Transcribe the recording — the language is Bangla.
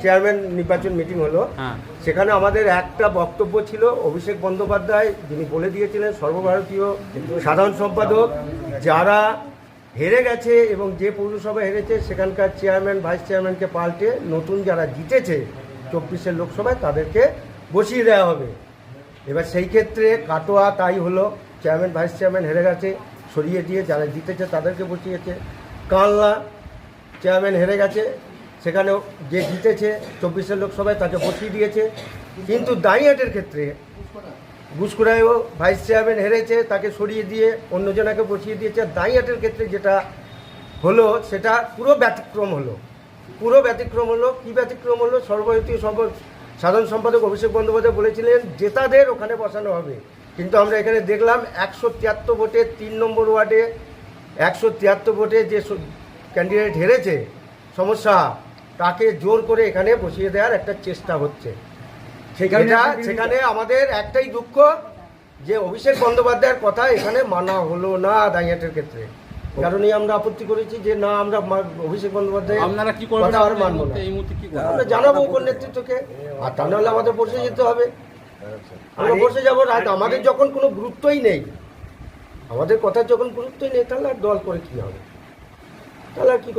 চেয়ারম্যান নির্বাচন মিটিং হলো। হ্যাঁ। সেখানে আমাদের একটা বক্তব্য ছিল অভিষেক বন্দ্যোপাধ্যায় যিনি বলে দিয়েছিলেন সর্বভারতীয় সাধারণ সম্পাদক যারা হেরে গেছে এবং যে পৌরসভা হেরেছে সেখানকার চেয়ারম্যান ভাইস চেয়ারম্যানকে পাল্টে নতুন যারা জিতেছে চব্বিশের লোকসভায় তাদেরকে বসিয়ে দেওয়া হবে। এবার সেই ক্ষেত্রে কাটোয়া তাই হলো চেয়ারম্যান ভাইস চেয়ারম্যান হেরে গেছে সরিয়ে দিয়ে যারা জিতেছে তাদেরকে বসিয়েছে। কালনা চেয়ারম্যান হেরে গেছে সেখানেও যে জিতেছে চব্বিশের লোকসভায় তাকে বসিয়ে দিয়েছে। কিন্তু দাঁড়িয়াটের ক্ষেত্রে ঘুষখুরাইও ভাইস চেয়ারম্যান হেরেছে, তাকে সরিয়ে দিয়ে অন্যজনাকে বসিয়ে দিয়েছে। দাঁড়িয়াটের ক্ষেত্রে যেটা হলো, সেটা পুরো ব্যতিক্রম হলো। পুরো ব্যতিক্রম হলো। কী ব্যতিক্রম হলো? সর্বভারতীয় সম্প সাধারণ সম্পাদক অভিষেক বন্দ্যোপাধ্যায় বলেছিলেন, জেতাদের ওখানে বসানো হবে। কিন্তু আমরা এখানে দেখলাম একশো তিয়াত্তর ভোটে তিন নম্বর ওয়ার্ডে একশো তিয়াত্তর ভোটে যে ক্যান্ডিডেট হেরেছে, সমস্যা তাকে জোর করে এখানে বসিয়ে দেওয়ার একটা চেষ্টা হচ্ছে। সেখানে সেখানে আমাদের একটাই দুঃখ যে অভিষেক বন্দ্যোপাধ্যায়ের কথা এখানে মানা হলো না দাঁড়িয়াটের ক্ষেত্রে। কারণেই আমরা আপত্তি করেছি যে না আমরা অভিষেক বন্দ্যোপাধ্যায় আপনারা কি করবেন? আর মানবো না। এই মুহূর্তে কি আমরা জানাব উপর নেতৃত্বকে। আর তা নাহলে আমাদের বসে যেতে হবে। আমরা বসে যাব রাত। আমাদের যখন কোনো গুরুত্বই নেই আমাদের কথার যখন গুরুত্বই নেই তাহলে আর দল করে কি হবে? তাহলে আর কি করতে